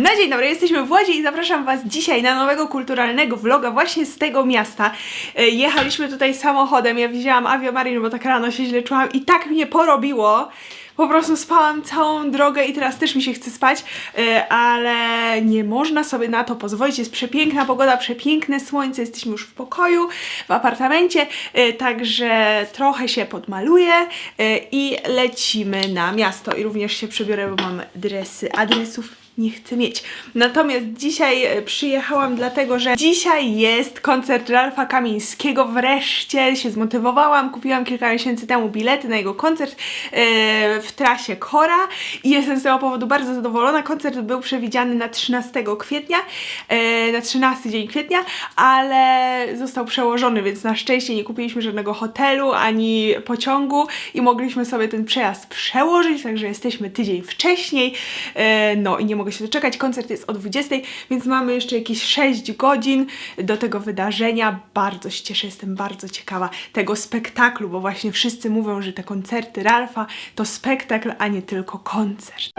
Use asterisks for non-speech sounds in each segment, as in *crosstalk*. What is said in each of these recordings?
Na dzień dobry, jesteśmy w Łodzi i zapraszam Was dzisiaj na nowego kulturalnego vloga właśnie z tego miasta. E, Jechaliśmy tutaj samochodem, ja wzięłam aviomarin, bo tak rano się źle czułam i tak mnie porobiło. Po prostu spałam całą drogę i teraz też mi się chce spać, e, ale nie można sobie na to pozwolić. Jest przepiękna pogoda, przepiękne słońce, jesteśmy już w pokoju, w apartamencie, e, także trochę się podmaluję i lecimy na miasto. I również się przebiorę, bo mam dresy, adresów nie chcę mieć. Natomiast dzisiaj e, przyjechałam dlatego, że dzisiaj jest koncert Ralfa Kamińskiego. Wreszcie się zmotywowałam. Kupiłam kilka miesięcy temu bilety na jego koncert e, w trasie Kora i jestem z tego powodu bardzo zadowolona. Koncert był przewidziany na 13 kwietnia, e, na 13 dzień kwietnia, ale został przełożony, więc na szczęście nie kupiliśmy żadnego hotelu ani pociągu i mogliśmy sobie ten przejazd przełożyć, także jesteśmy tydzień wcześniej. No i nie mogę się doczekać. Koncert jest o 20, więc mamy jeszcze jakieś 6 godzin do tego wydarzenia. Bardzo się cieszę, jestem bardzo ciekawa tego spektaklu, bo właśnie wszyscy mówią, że te koncerty Ralfa to spektakl, a nie tylko koncert.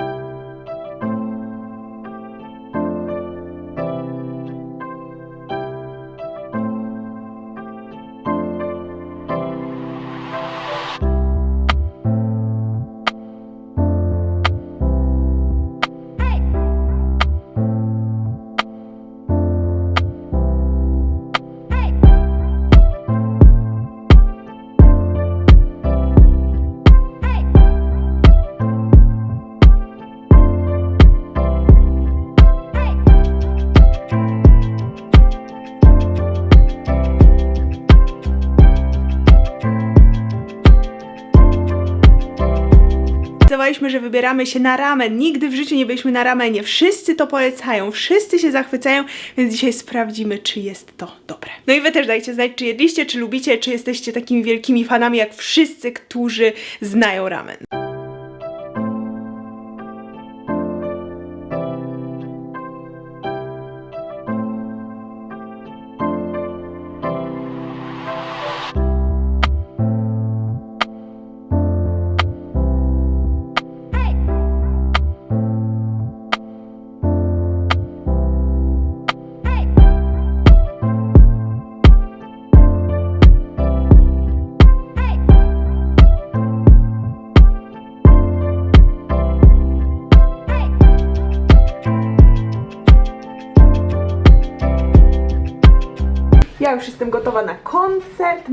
Wybieramy się na ramen. Nigdy w życiu nie byliśmy na ramenie. Wszyscy to polecają, wszyscy się zachwycają, więc dzisiaj sprawdzimy, czy jest to dobre. No i wy też dajcie znać, czy jedliście, czy lubicie, czy jesteście takimi wielkimi fanami jak wszyscy, którzy znają ramen.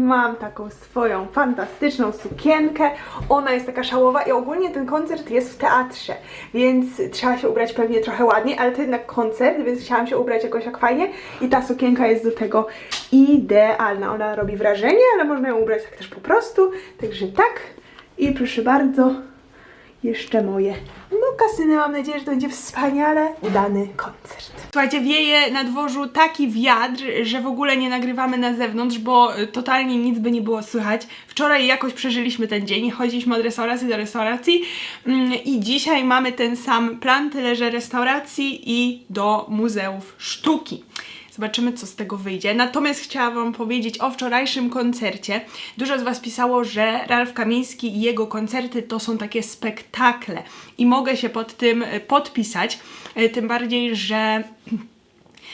Mam taką swoją fantastyczną sukienkę. Ona jest taka szałowa i ogólnie ten koncert jest w teatrze, więc trzeba się ubrać pewnie trochę ładniej, ale to jednak koncert, więc chciałam się ubrać jakoś jak fajnie i ta sukienka jest do tego idealna. Ona robi wrażenie, ale można ją ubrać tak też po prostu. Także tak. I proszę bardzo, jeszcze moje mokasyny. Mam nadzieję, że to będzie wspaniale udany koncert. Słuchajcie, wieje na dworzu taki wiatr, że w ogóle nie nagrywamy na zewnątrz, bo y, totalnie nic by nie było słychać. Wczoraj jakoś przeżyliśmy ten dzień, chodziliśmy od restauracji do restauracji mm, i dzisiaj mamy ten sam plan, tyle że restauracji i do muzeów sztuki. Zobaczymy, co z tego wyjdzie. Natomiast chciałam Wam powiedzieć o wczorajszym koncercie. Dużo z Was pisało, że Ralf Kamiński i jego koncerty to są takie spektakle. I mogę się pod tym y, podpisać. Y, Tym bardziej, że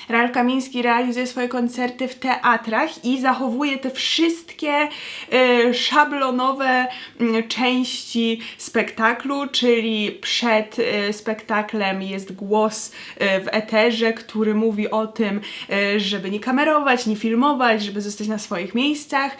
Ralf Kamiński realizuje swoje koncerty w teatrach i zachowuje te wszystkie e, szablonowe mm, części spektaklu, czyli przed e, spektaklem jest głos e, w eterze, który mówi o tym, e, żeby nie kamerować, nie filmować, żeby zostać na swoich miejscach.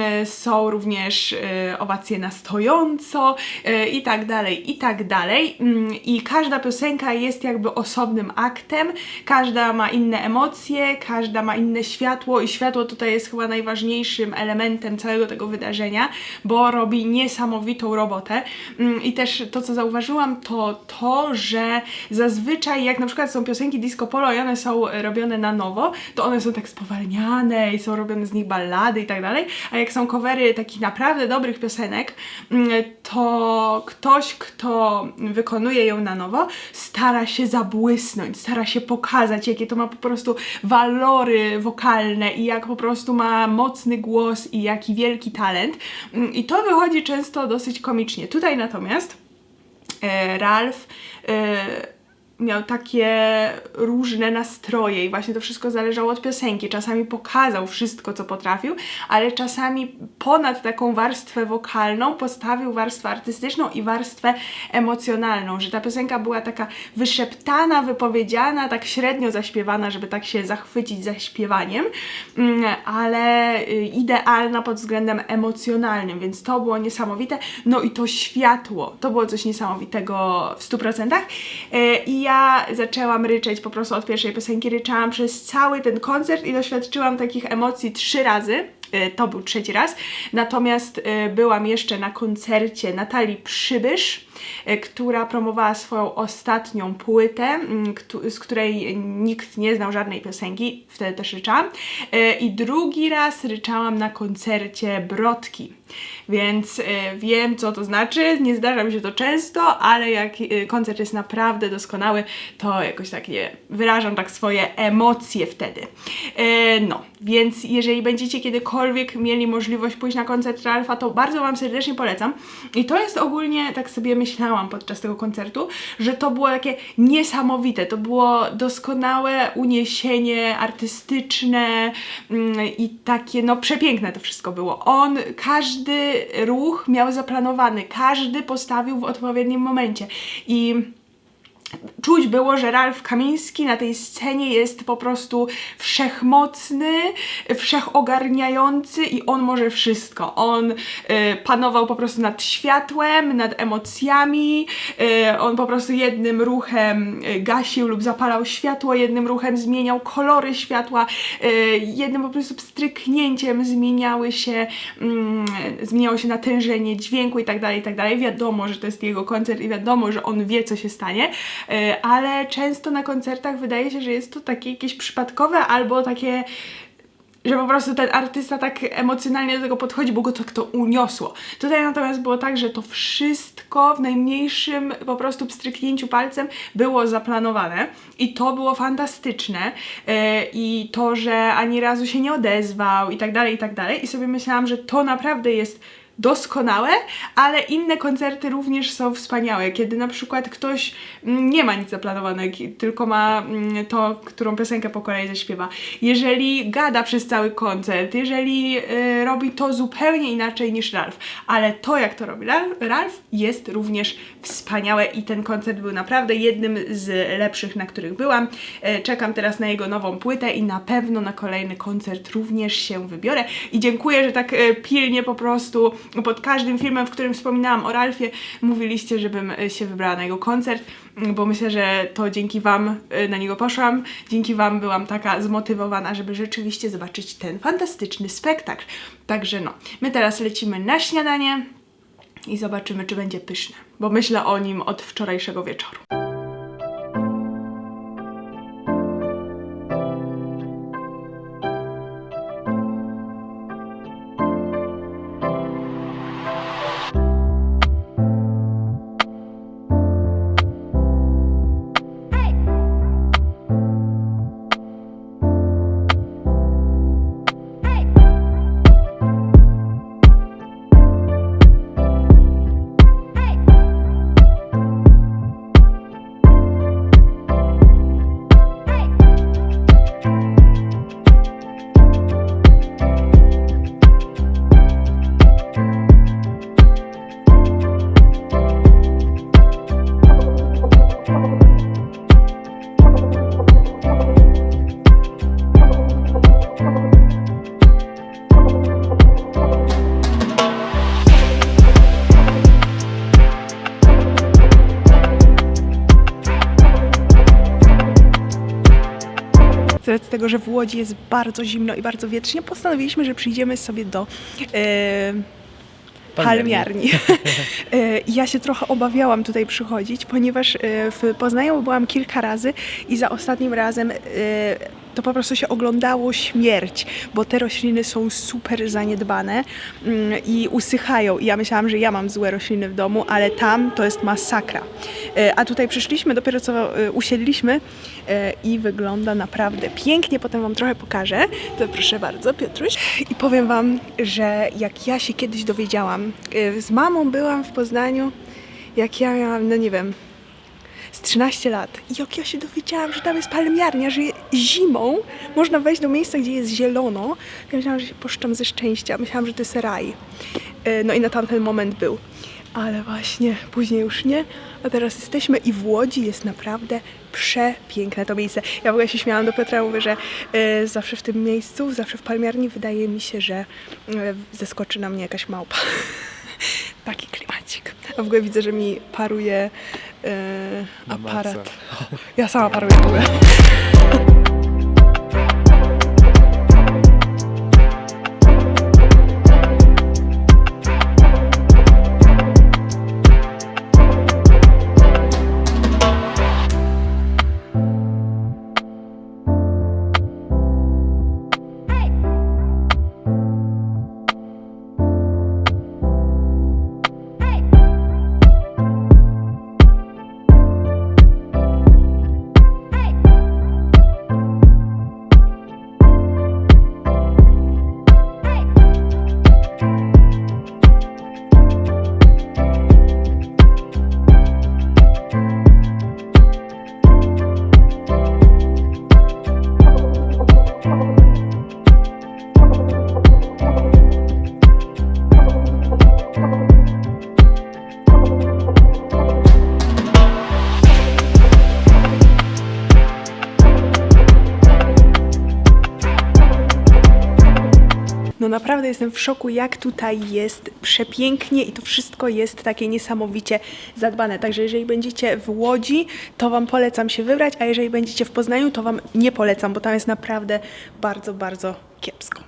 E, Są również e, owacje na stojąco e, i tak dalej, i tak dalej. Mm, I każda piosenka jest jakby osobnym aktem, każda ma inne emocje, każda ma inne światło i światło tutaj jest chyba najważniejszym elementem całego tego wydarzenia, bo robi niesamowitą robotę. Mm, I też to, co zauważyłam, to to, że zazwyczaj jak na przykład są piosenki disco polo i one są robione na nowo, to one są tak spowalniane i są robione z nich ballady i tak dalej, a jak są covery takich naprawdę dobrych piosenek, mm, to ktoś, kto wykonuje ją na nowo, stara się zabłysnąć, stara się pokazać, jakie to ma po prostu walory wokalne i jak po prostu ma mocny głos i jaki wielki talent. Mm, I to wychodzi często dosyć komicznie. Tutaj natomiast e, Ralf e, miał takie różne nastroje i właśnie to wszystko zależało od piosenki. Czasami pokazał wszystko, co potrafił, ale czasami ponad taką warstwę wokalną postawił warstwę artystyczną i warstwę emocjonalną, że ta piosenka była taka wyszeptana, wypowiedziana, tak średnio zaśpiewana, żeby tak się zachwycić zaśpiewaniem, mm, ale y, idealna pod względem emocjonalnym, więc to było niesamowite. No i to światło, to było coś niesamowitego w 100%. Y, I ja zaczęłam ryczeć po prostu od pierwszej piosenki, ryczałam przez cały ten koncert i doświadczyłam takich emocji trzy razy. Y, To był trzeci raz. Natomiast y, byłam jeszcze na koncercie Natalii Przybysz, y, która promowała swoją ostatnią płytę, mm, z której nikt nie znał żadnej piosenki. Wtedy też ryczałam. I drugi raz ryczałam na koncercie Brodki. Więc wiem, co to znaczy. Nie zdarza mi się to często, ale jak koncert jest naprawdę doskonały, to jakoś tak nie wyrażam tak swoje emocje wtedy. No, więc jeżeli będziecie kiedykolwiek mieli możliwość pójść na koncert Ralfa, to bardzo Wam serdecznie polecam. I to jest ogólnie, tak sobie myślałam podczas tego koncertu, że to było takie niesamowite. To było doskonałe uniesienie artystyczne mm, i takie, no przepiękne to wszystko było. On, każdy ruch miał zaplanowany, każdy postawił w odpowiednim momencie. I czuć było, że Ralf Kamiński na tej scenie jest po prostu wszechmocny, wszechogarniający i on może wszystko. On y, panował po prostu nad światłem, nad emocjami, y, on po prostu jednym ruchem y, gasił lub zapalał światło, jednym ruchem zmieniał kolory światła, y, jednym po prostu pstryknięciem zmieniały się, mm, zmieniało się natężenie dźwięku i tak dalej, i tak dalej. Wiadomo, że to jest jego koncert i wiadomo, że on wie, co się stanie, y, ale często na koncertach wydaje się, że jest to takie jakieś przypadkowe albo takie że po prostu ten artysta tak emocjonalnie do tego podchodzi, bo go tak to uniosło. Tutaj natomiast było tak, że to wszystko w najmniejszym po prostu pstryknięciu palcem było zaplanowane i to było fantastyczne Yy, i to, że ani razu się nie odezwał i tak dalej, i tak dalej i sobie myślałam, że to naprawdę jest doskonałe, ale inne koncerty również są wspaniałe, kiedy na przykład ktoś mm, nie ma nic zaplanowanego, tylko ma mm, to, którą piosenkę po kolei zaśpiewa. Jeżeli gada przez cały koncert, jeżeli y, robi to zupełnie inaczej niż Ralf, ale to jak to robi Ralf jest również wspaniałe i ten koncert był naprawdę jednym z lepszych, na których byłam. E, Czekam teraz na jego nową płytę i na pewno na kolejny koncert również się wybiorę i dziękuję, że tak e, pilnie po prostu pod każdym filmem, w którym wspominałam o Ralfie, mówiliście, żebym e, się wybrała na jego koncert, m, bo myślę, że to dzięki Wam e, na niego poszłam, dzięki Wam byłam taka zmotywowana, żeby rzeczywiście zobaczyć ten fantastyczny spektakl. Także no, my teraz lecimy na śniadanie i zobaczymy, czy będzie pyszne, bo myślę o nim od wczorajszego wieczoru. Z racji tego, że w Łodzi jest bardzo zimno i bardzo wietrznie, postanowiliśmy, że przyjdziemy sobie do e, palmiarni. *laughs* E, ja się trochę obawiałam tutaj przychodzić, ponieważ e, w Poznaniu byłam kilka razy i za ostatnim razem to po prostu się oglądało śmierć, bo te rośliny są super zaniedbane mm, i usychają. I ja myślałam, że ja mam złe rośliny w domu, ale tam to jest masakra. A tutaj przyszliśmy, dopiero co usiedliśmy i wygląda naprawdę pięknie. Potem Wam trochę pokażę. To proszę bardzo, Piotruś. I powiem Wam, że jak ja się kiedyś dowiedziałam, e, z mamą byłam w Poznaniu, jak ja miałam, no nie wiem, z z 13 lat. I jak ja się dowiedziałam, że tam jest palmiarnia, że zimą można wejść do miejsca, gdzie jest zielono, ja myślałam, że się poszczam ze szczęścia. Myślałam, że to jest raj. E, No i na tamten moment był. Ale właśnie później już nie. A teraz jesteśmy i w Łodzi jest naprawdę przepiękne to miejsce. Ja w ogóle się śmiałam do Piotra, mówię, że e, zawsze w tym miejscu, zawsze w palmiarni wydaje mi się, że e, zeskoczy na mnie jakaś małpa. *laughs* Taki klimacik. A w ogóle widzę, że mi paruje Na aparat. Ja sama *laughs* paruję w ogóle. Jestem w szoku, jak tutaj jest przepięknie i to wszystko jest takie niesamowicie zadbane. Także jeżeli będziecie w Łodzi, to Wam polecam się wybrać, a jeżeli będziecie w Poznaniu, to Wam nie polecam, bo tam jest naprawdę bardzo, bardzo kiepsko.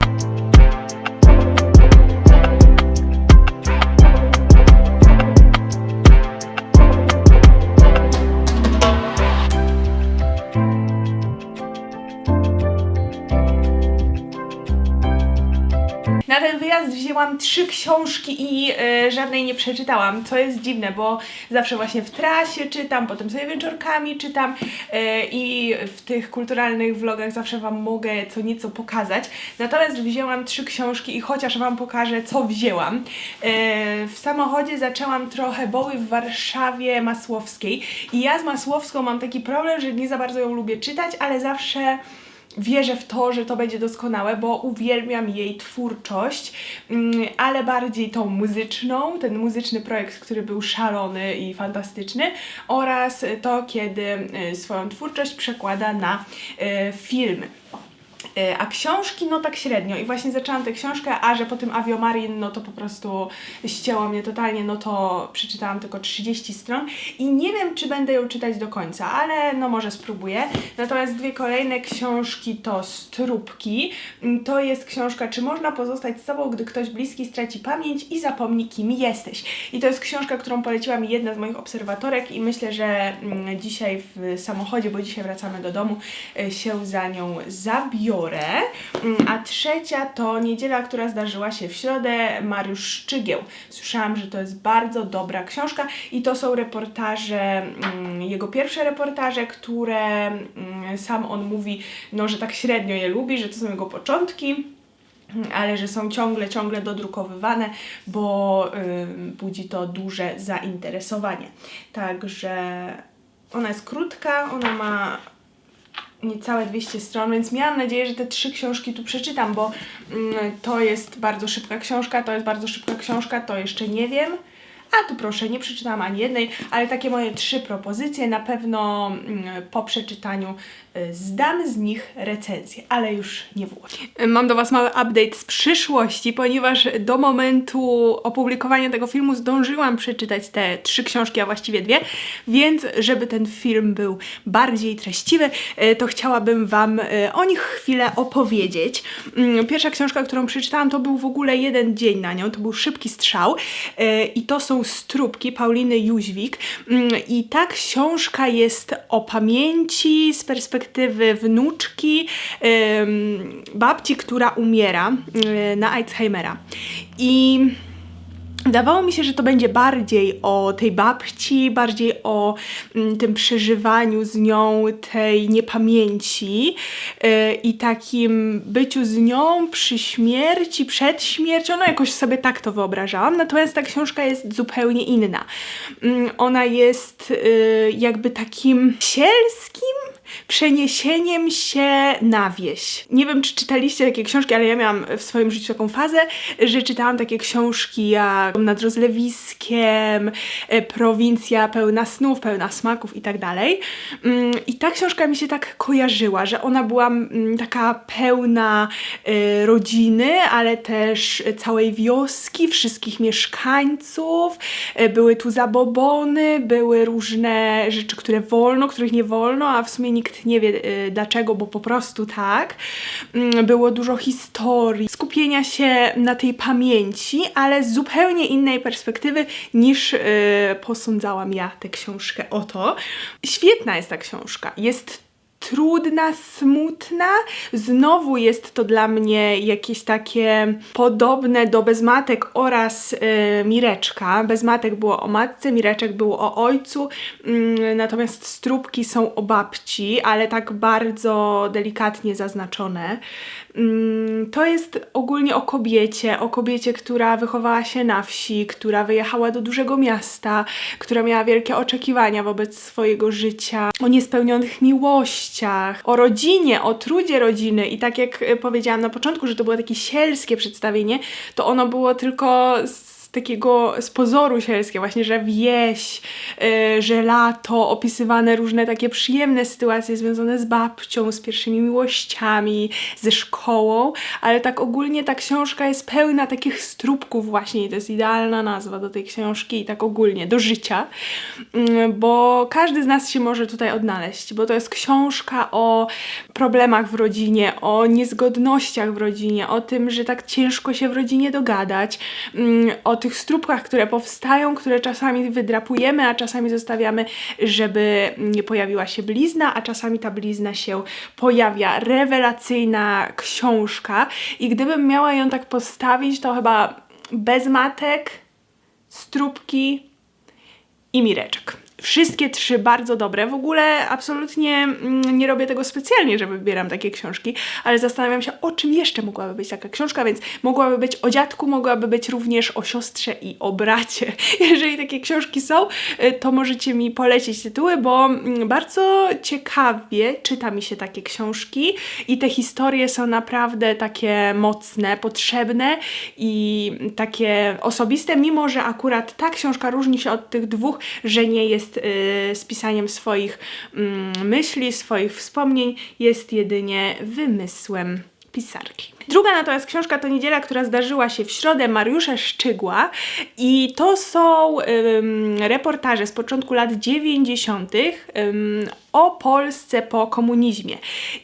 Wyjazd wzięłam trzy książki i y, żadnej nie przeczytałam, co jest dziwne, bo zawsze właśnie w trasie czytam, potem sobie wieczorkami czytam y, i w tych kulturalnych vlogach zawsze Wam mogę co nieco pokazać. Natomiast wzięłam trzy książki i chociaż Wam pokażę, co wzięłam. Y, w samochodzie zaczęłam trochę Boły w Warszawie Masłowskiej i ja z Masłowską mam taki problem, że nie za bardzo ją lubię czytać, ale zawsze wierzę w to, że to będzie doskonałe, bo uwielbiam jej twórczość, mm, ale bardziej tą muzyczną, ten muzyczny projekt, który był szalony i fantastyczny, oraz to, kiedy y, swoją twórczość przekłada na y, filmy. E, A książki, no tak średnio. I właśnie zaczęłam tę książkę, a że po tym Aviomarin, no to po prostu ścięło mnie totalnie, no to przeczytałam tylko 30 stron i nie wiem, czy będę ją czytać do końca, ale no może spróbuję. Natomiast dwie kolejne książki to Stróbki. Mm, To jest książka, czy można pozostać z sobą, gdy ktoś bliski straci pamięć i zapomni, kim jesteś. I to jest książka, którą poleciła mi jedna z moich obserwatorek i myślę, że mm, dzisiaj w samochodzie, bo dzisiaj wracamy do domu, e, się za nią zabiorę. Mm, A trzecia to Niedziela, która zdarzyła się w środę, Mariusz Szczygieł. Słyszałam, że to jest bardzo dobra książka i to są reportaże, mm, jego pierwsze reportaże, które mm, sam on mówi, no, że tak średnio je lubi, że to są jego początki ale że są ciągle, ciągle dodrukowywane, bo ym, budzi to duże zainteresowanie. Także ona jest krótka, ona ma niecałe 200 stron, więc miałam nadzieję, że te trzy książki tu przeczytam, bo mm, to jest bardzo szybka książka, to jest bardzo szybka książka, to jeszcze nie wiem. A tu proszę, nie przeczytałam ani jednej, ale takie moje trzy propozycje. Na pewno mm, po przeczytaniu y, zdam z nich recenzję, ale już nie w. Mam do Was mały update z przyszłości, ponieważ do momentu opublikowania tego filmu zdążyłam przeczytać te trzy książki, a właściwie dwie, więc żeby ten film był bardziej treściwy, y, to chciałabym Wam y, o nich chwilę opowiedzieć. Mm, Pierwsza książka, którą przeczytałam, to był w ogóle jeden dzień na nią, to był Szybki Strzał i to są Stróbki Pauliny Jóźwik. Mm, i ta książka jest o pamięci z perspektywy wnuczki babci, która umiera y, na Alzheimera. I Wydawało mi się, że to będzie bardziej o tej babci, bardziej o mm, tym przeżywaniu z nią tej niepamięci yy, i takim byciu z nią przy śmierci, przed śmiercią. No jakoś sobie tak to wyobrażałam. Natomiast ta książka jest zupełnie inna. Yy, ona jest yy, jakby takim sielskim przeniesieniem się na wieś. Nie wiem, czy czytaliście takie książki, ale ja miałam w swoim życiu taką fazę, że czytałam takie książki jak Nad rozlewiskiem, e, Prowincja pełna snów, pełna smaków i tak dalej. Mm, I ta książka mi się tak kojarzyła, że ona była mm, taka pełna e, rodziny, ale też całej wioski, wszystkich mieszkańców. E, były tu zabobony, były różne rzeczy, które wolno, których nie wolno, a w sumie nikt nie wie y, dlaczego, bo po prostu tak. Mm, było dużo historii, skupienia się na tej pamięci, ale z zupełnie innej perspektywy niż y, posądzałam ja tę książkę o to. Świetna jest ta książka. Jest trudna, smutna. Znowu jest to dla mnie jakieś takie podobne do Bezmatek oraz yy, Mireczka. Bezmatek było o matce, Mireczek było o ojcu, yy, natomiast stróbki są o babci, ale tak bardzo delikatnie zaznaczone. Mm, to jest ogólnie o kobiecie, o kobiecie, która wychowała się na wsi, która wyjechała do dużego miasta, która miała wielkie oczekiwania wobec swojego życia, o niespełnionych o rodzinie, o trudzie rodziny. I tak jak powiedziałam na początku, że to było takie sielskie przedstawienie, to ono było tylko z takiego z pozoru sielskie, właśnie, że wieś, yy, że lato, opisywane różne takie przyjemne sytuacje związane z babcią, z pierwszymi miłościami, ze szkołą, ale tak ogólnie ta książka jest pełna takich stróbków właśnie i to jest idealna nazwa do tej książki i tak ogólnie do życia, yy, bo każdy z nas się może tutaj odnaleźć, bo to jest książka o problemach w rodzinie, o niezgodnościach w rodzinie, o tym, że tak ciężko się w rodzinie dogadać, yy, o tych stróbkach, które powstają, które czasami wydrapujemy, a czasami zostawiamy, żeby nie pojawiła się blizna, a czasami ta blizna się pojawia. Rewelacyjna książka i gdybym miała ją tak postawić, to chyba bez matek, stróbki i mireczek. Wszystkie trzy bardzo dobre. W ogóle absolutnie mm, nie robię tego specjalnie, że wybieram takie książki, ale zastanawiam się, o czym jeszcze mogłaby być taka książka, więc mogłaby być o dziadku, mogłaby być również o siostrze i o bracie. *laughs* Jeżeli takie książki są, y, to możecie mi polecić tytuły, bo mm, bardzo ciekawie czyta mi się takie książki i te historie są naprawdę takie mocne, potrzebne i takie osobiste, mimo że akurat ta książka różni się od tych dwóch, że nie jest jest y, spisaniem swoich mm, myśli, swoich wspomnień, jest jedynie wymysłem pisarki. Druga natomiast książka to Niedziela, która zdarzyła się w środę Mariusza Szczygła i to są ym, reportaże z początku lat 90. Ym, o Polsce po komunizmie.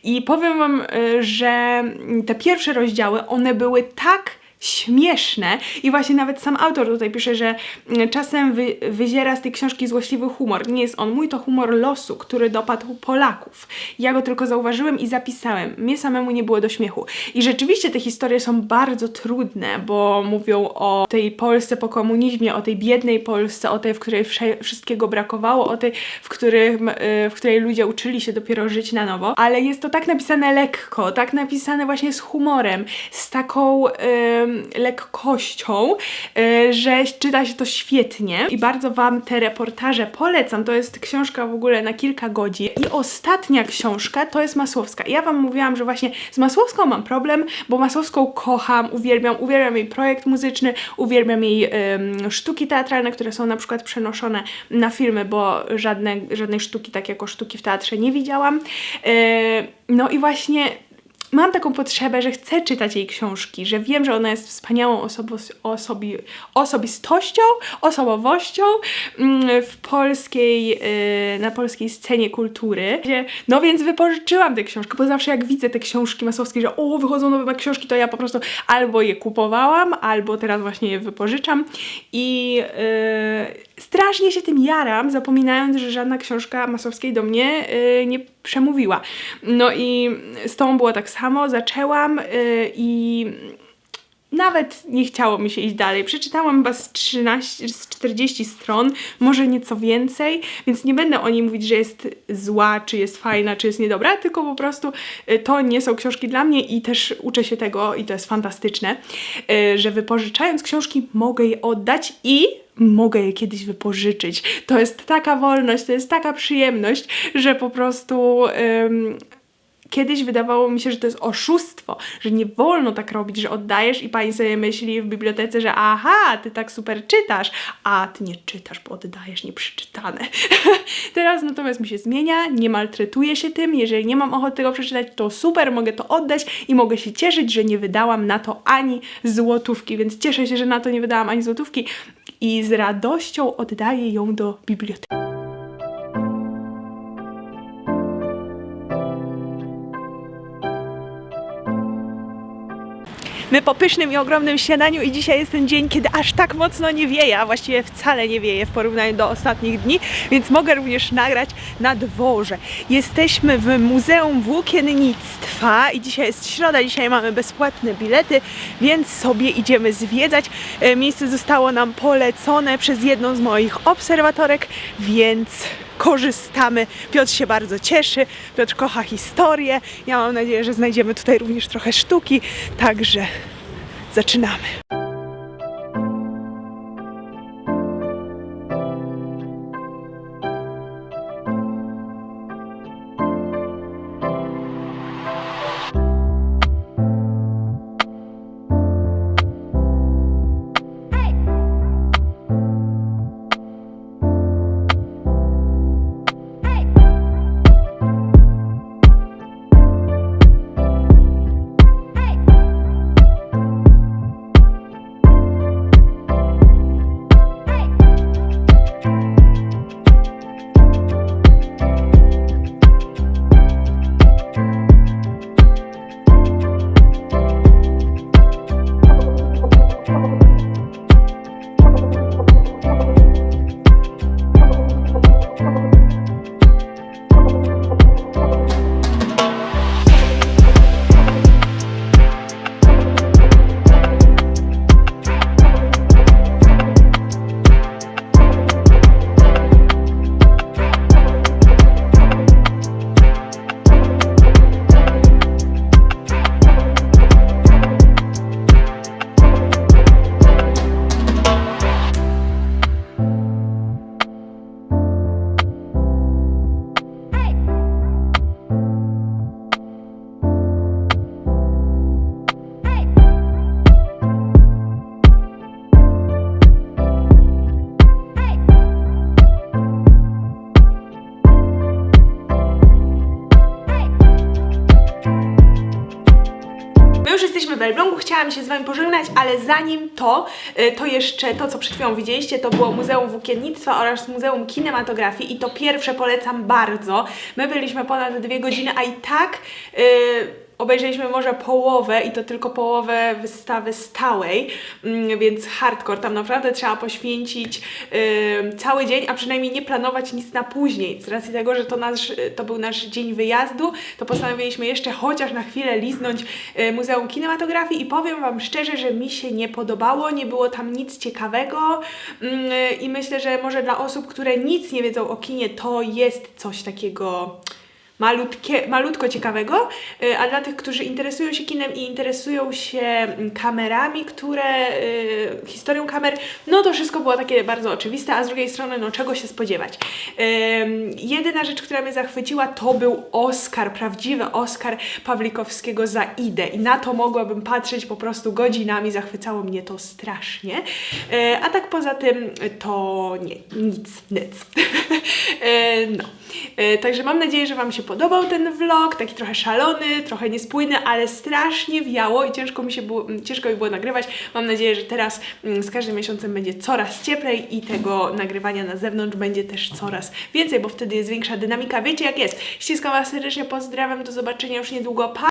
I powiem Wam, y, że te pierwsze rozdziały, one były tak śmieszne i właśnie nawet sam autor tutaj pisze, że mm, czasem wy, wyziera z tej książki złośliwy humor. Nie jest on mój, to humor losu, który dopadł Polaków. Ja go tylko zauważyłem i zapisałem. Mnie samemu nie było do śmiechu. I rzeczywiście te historie są bardzo trudne, bo mówią o tej Polsce po komunizmie, o tej biednej Polsce, o tej, w której wszystkiego brakowało, o tej, w, którym, y, w której ludzie uczyli się dopiero żyć na nowo. Ale jest to tak napisane lekko, tak napisane właśnie z humorem, z taką... Yy, lekkością, y, że czyta się to świetnie i bardzo Wam te reportaże polecam. To jest książka w ogóle na kilka godzin. I ostatnia książka to jest Masłowska. Ja Wam mówiłam, że właśnie z Masłowską mam problem, bo Masłowską kocham, uwielbiam, uwielbiam jej projekt muzyczny, uwielbiam jej sztuki teatralne, które są na przykład przenoszone na filmy, bo żadne, żadnej sztuki tak jako sztuki w teatrze nie widziałam. Y, no i właśnie mam taką potrzebę, że chcę czytać jej książki, że wiem, że ona jest wspaniałą osobos, osobi, osobistością, osobowością mm, w polskiej, y, na polskiej scenie kultury. No więc wypożyczyłam tę książkę, bo zawsze jak widzę te książki masowskie, że o, wychodzą nowe książki, to ja po prostu albo je kupowałam, albo teraz właśnie je wypożyczam i yy, strasznie się tym jaram, zapominając, że żadna książka masowskiej do mnie yy, nie przemówiła. No i z tą było tak samo, zaczęłam yy, i nawet nie chciało mi się iść dalej. Przeczytałam chyba z 13, z 40 stron, może nieco więcej, więc nie będę o niej mówić, że jest zła, czy jest fajna, czy jest niedobra, tylko po prostu y, to nie są książki dla mnie i też uczę się tego i to jest fantastyczne, y, że wypożyczając książki mogę je oddać i mogę je kiedyś wypożyczyć. To jest taka wolność, to jest taka przyjemność, że po prostu ym, Kiedyś wydawało mi się, że to jest oszustwo, że nie wolno tak robić, że oddajesz i pani sobie myśli w bibliotece, że aha, ty tak super czytasz, a ty nie czytasz, bo oddajesz nieprzeczytane. *laughs* Teraz natomiast mi się zmienia, nie maltretuję się tym, jeżeli nie mam ochoty tego przeczytać, to super, mogę to oddać i mogę się cieszyć, że nie wydałam na to ani złotówki, więc cieszę się, że na to nie wydałam ani złotówki i z radością oddaję ją do biblioteki. My po pysznym i ogromnym śniadaniu i dzisiaj jest ten dzień, kiedy aż tak mocno nie wieje, a właściwie wcale nie wieje w porównaniu do ostatnich dni, więc mogę również nagrać na dworze. Jesteśmy w Muzeum Włókiennictwa i dzisiaj jest środa, dzisiaj mamy bezpłatne bilety, więc sobie idziemy zwiedzać. E, Miejsce zostało nam polecone przez jedną z moich obserwatorek, więc korzystamy. Piotr się bardzo cieszy, Piotr kocha historię. Ja mam nadzieję, że znajdziemy tutaj również trochę sztuki, także zaczynamy. Już jesteśmy w Elblągu, chciałam się z Wami pożegnać, ale zanim to, y, to jeszcze to, co przed chwilą widzieliście, to było Muzeum Włókiennictwa oraz Muzeum Kinematografii i to pierwsze polecam bardzo. My byliśmy ponad dwie godziny, a i tak... y, Obejrzeliśmy może połowę i to tylko połowę wystawy stałej, mm, więc hardcore. Tam naprawdę trzeba poświęcić y, cały dzień, a przynajmniej nie planować nic na później. Z racji tego, że to, nasz, to był nasz dzień wyjazdu, to postanowiliśmy jeszcze chociaż na chwilę liznąć y, Muzeum Kinematografii i powiem Wam szczerze, że mi się nie podobało, nie było tam nic ciekawego mm, i myślę, że może dla osób, które nic nie wiedzą o kinie, to jest coś takiego malutkie, malutko ciekawego, y, a dla tych, którzy interesują się kinem i interesują się mm, kamerami, które, y, historią kamer, no to wszystko było takie bardzo oczywiste, a z drugiej strony, no czego się spodziewać. Jedyna rzecz, która mnie zachwyciła, to był Oscar, prawdziwy Oscar Pawlikowskiego za Idę i na to mogłabym patrzeć po prostu godzinami, zachwycało mnie to strasznie, Y, a tak poza tym to nie, nic, nic. *laughs* No. Także mam nadzieję, że Wam się podobał ten vlog, taki trochę szalony, trochę niespójny, ale strasznie wiało i ciężko mi się było, ciężko mi było nagrywać. Mam nadzieję, że teraz mm, z każdym miesiącem będzie coraz cieplej i tego nagrywania na zewnątrz będzie też coraz więcej, bo wtedy jest większa dynamika. Wiecie jak jest. Ściskam Was serdecznie, pozdrawiam, do zobaczenia już niedługo. Pa!